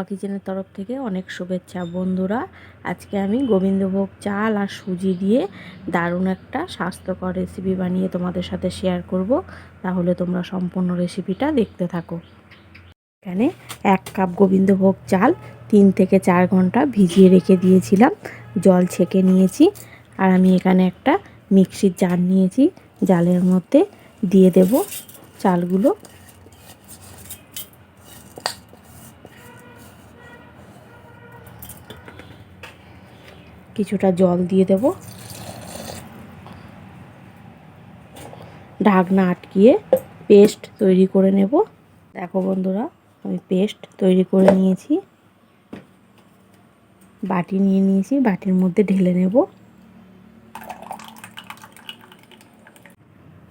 চম্পা কিচেনের তরফ থেকে অনেক শুভেচ্ছা। বন্ধুরা, আজকে আমি গোবিন্দভোগ চাল আর সুজি দিয়ে দারুণ একটা স্বাস্থ্যকর রেসিপি বানিয়ে তোমাদের সাথে শেয়ার করব। তাহলে তোমরা সম্পূর্ণ রেসিপিটা দেখতে থাকো। এখানে এক কাপ গোবিন্দভোগ চাল তিন থেকে চার ঘণ্টা ভিজিয়ে রেখে দিয়েছিলাম। জল ছেঁকে নিয়েছি আর আমি এখানে একটা মিক্সির জার নিয়েছি। জালের মধ্যে দিয়ে দেব চালগুলো। কিছুটা জল দিয়ে দেব। ঢাকনা আটকিয়ে পেস্ট তৈরি করে নেব। দেখো বন্ধুরা, আমি পেস্ট তৈরি করে নিয়েছি। বাটি নিয়ে নিয়েছি, বাটির মধ্যে ঢেলে নেব।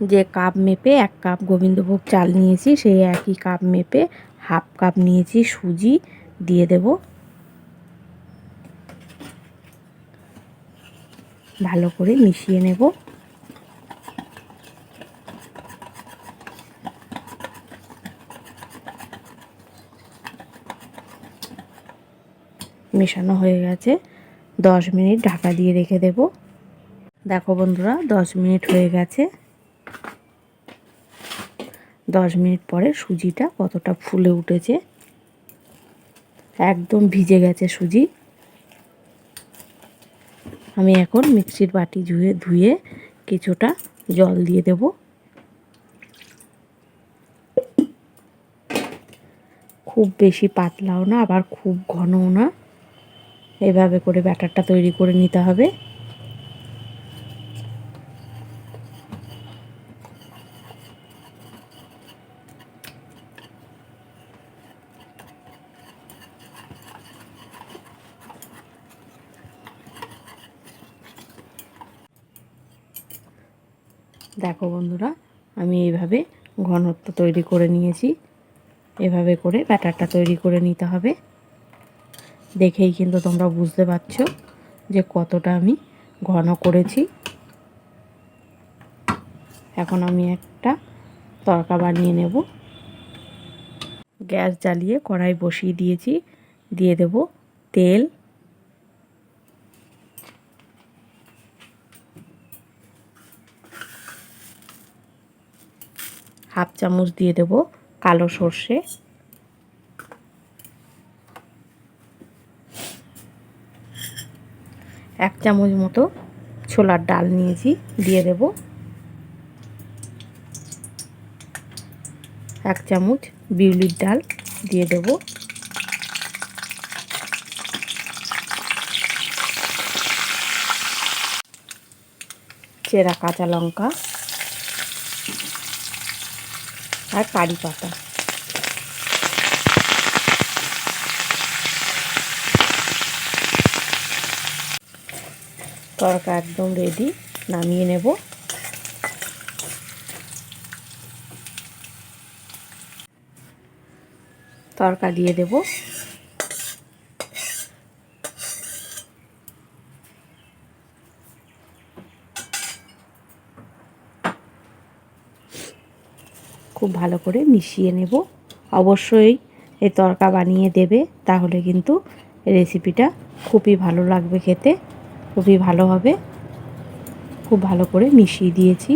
যে কাপ মেপে এক কাপ গোবিন্দভোগ চাল নিয়েছি, সেই একই কাপ মেপে হাফ কাপ নিয়েছি সুজি দিয়ে দেবো। ভালো করে মিশিয়ে নেব। মেশানো হয়ে গেছে। দশ মিনিট ঢাকা দিয়ে রেখে দেব। দেখো বন্ধুরা, দশ মিনিট হয়ে গেছে। দশ মিনিট পরে সুজিটা কতটা ফুলে উঠেছে। একদম ভিজে গেছে সুজি। আমি এখন মিক্সির বাটি ধুয়ে ধুয়ে কিছুটা জল দিয়ে দেব। খুব বেশি পাতলাও না, আবার খুব ঘনও না। এভাবে করে ব্যাটারটা তৈরি করে নিতে হবে। দেখো বন্ধুরা, আমি এইভাবে ঘনত্ব তৈরি করে নিয়েছি। এভাবে করে ব্যাটারটা তৈরি করে নিতে হবে। দেখেই কিন্তু তোমরা বুঝতে পারছ যে কতটা আমি ঘন করেছি। এখন আমি একটা তরকা বানিয়ে নেব। গ্যাস জ্বালিয়ে কড়াই বসিয়ে দিয়েছি। দিয়ে দেব তেল। হাফ চামচ দিয়ে দেব কালো সর্ষে। এক চামচ মতো ছোলার ডাল নিয়েছি, দিয়ে দেব। এক চামচ বিউলির ডাল দিয়ে দেব। চেরা কাঁচা লঙ্কা। আর কারি পাতা। তরকা একদম রেডি নামিয়ে নেব। তরকা দিয়ে দেব। খুব ভালো করে মিশিয়ে নেব। অবশ্যই এই তরকা বানিয়ে দেবে, তাহলে কিন্তু রেসিপিটা খুবই ভালো লাগবে খেতে, খুবই ভালো হবে। খুব ভালো করে মিশিয়ে দিয়েছি।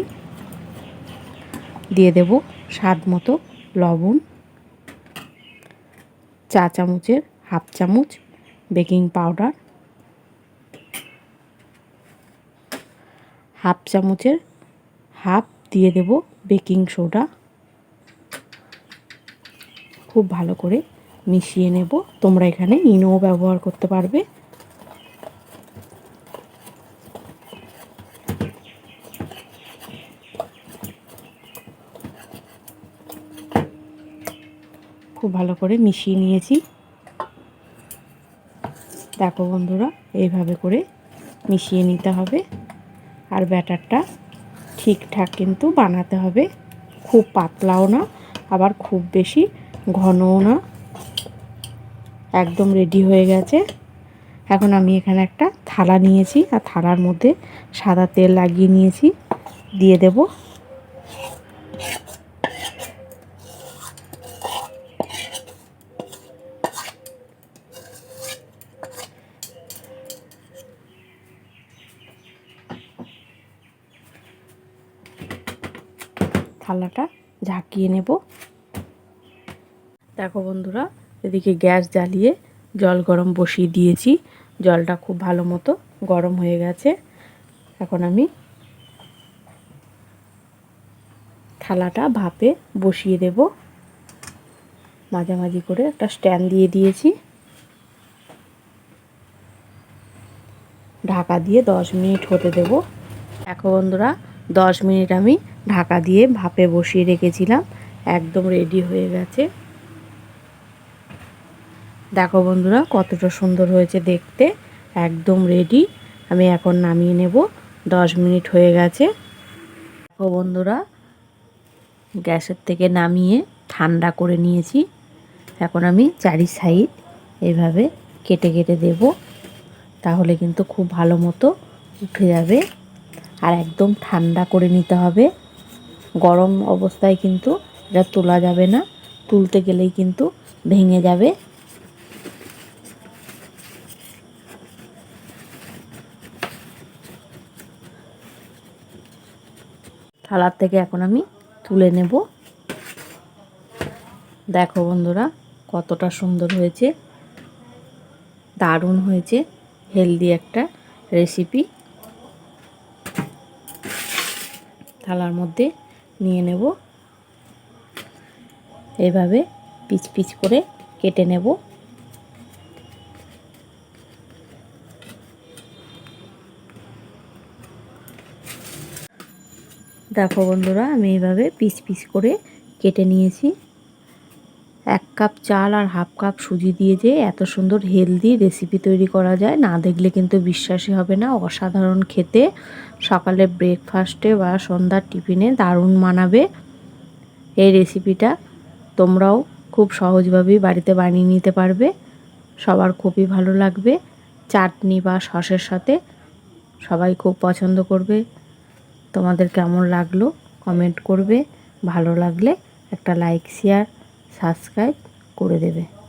দিয়ে দেব স্বাদ মতো লবণ, চা চামচের হাফ চামচ বেকিং পাউডার, হাফ চামচের হাফ দিয়ে দেব বেকিং সোডা খুব ভালো করে মিশিয়ে নেব। তোমরা এখানে ইনোও ব্যবহার করতে পারবে। খুব ভালো করে মিশিয়ে নিয়েছি। দেখো বন্ধুরা, এইভাবে করে মিশিয়ে নিতে হবে। আর ব্যাটারটা ঠিকঠাক কিন্তু বানাতে হবে। খুব পাতলাও না, আবার খুব বেশি ঘনও না। একদম রেডি হয়ে গেছে। এখন আমি এখানে একটা থালা নিয়েছি আর থালার মধ্যে সাদা তেল লাগিয়ে নিয়েছি। দিয়ে দেব। থালাটা ঝাঁকিয়ে নেব। দেখো বন্ধুরা, এদিকে গ্যাস জ্বালিয়ে জল গরম বসিয়ে দিয়েছি। জলটা খুব ভালো মতো গরম হয়ে গেছে। এখন আমি থালাটা ভাপে বসিয়ে দেব। মাঝামাঝি করে একটা স্ট্যান্ড দিয়ে দিয়েছি। ঢাকা দিয়ে দশ মিনিট হতে দেব। দেখো বন্ধুরা, দশ মিনিট আমি ঢাকা দিয়ে ভাপে বসিয়ে রেখেছিলাম। একদম রেডি হয়ে গেছে। দেখো বন্ধুরা, কতটা সুন্দর হয়েছে দেখতে। একদম রেডি আমি এখন নামিয়ে নেব। দশ মিনিট হয়ে গেছে। দেখো বন্ধুরা, গ্যাসের থেকে নামিয়ে ঠান্ডা করে নিয়েছি। এখন আমি চারি সাইড এভাবে কেটে কেটে দেব। তাহলে কিন্তু খুব ভালো মতো উঠে যাবে। আর একদম ঠান্ডা করে নিতে হবে। গরম অবস্থায় কিন্তু এটা তোলা যাবে না। তুলতে গেলেই কিন্তু ভেঙে যাবে। থালার থেকে এখন আমি তুলে নেব। দেখো বন্ধুরা, কতটা সুন্দর হয়েছে, দারুণ হয়েছে, হেলদি একটা রেসিপি থালার মধ্যে নিয়ে নেব। এভাবে পিচ পিচ করে কেটে নেব। দেখো বন্ধুরা, আমি এইভাবে পিস পিস করে কেটে নিয়েছি। এক কাপ চাল আর হাফ কাপ সুজি দিয়ে যে এত সুন্দর হেলদি রেসিপি তৈরি করা যায়, না দেখলে কিন্তু বিশ্বাসই হবে না। অসাধারণ খেতে, সকালে ব্রেকফাস্টে বা সন্ধ্যার টিফিনে দারুণ মানাবে এই রেসিপিটা। তোমরাও খুব সহজভাবেই বাড়িতে বানিয়ে নিতে পারবে, সবার খুবই ভালো লাগবে। চাটনি বা সসের সাথে সবাই খুব পছন্দ করবে। তোমাদের কেমন লাগল? কমেন্ট করবে। ভালো লাগলে একটা লাইক শেয়ার সাবস্ক্রাইব করে দেবে।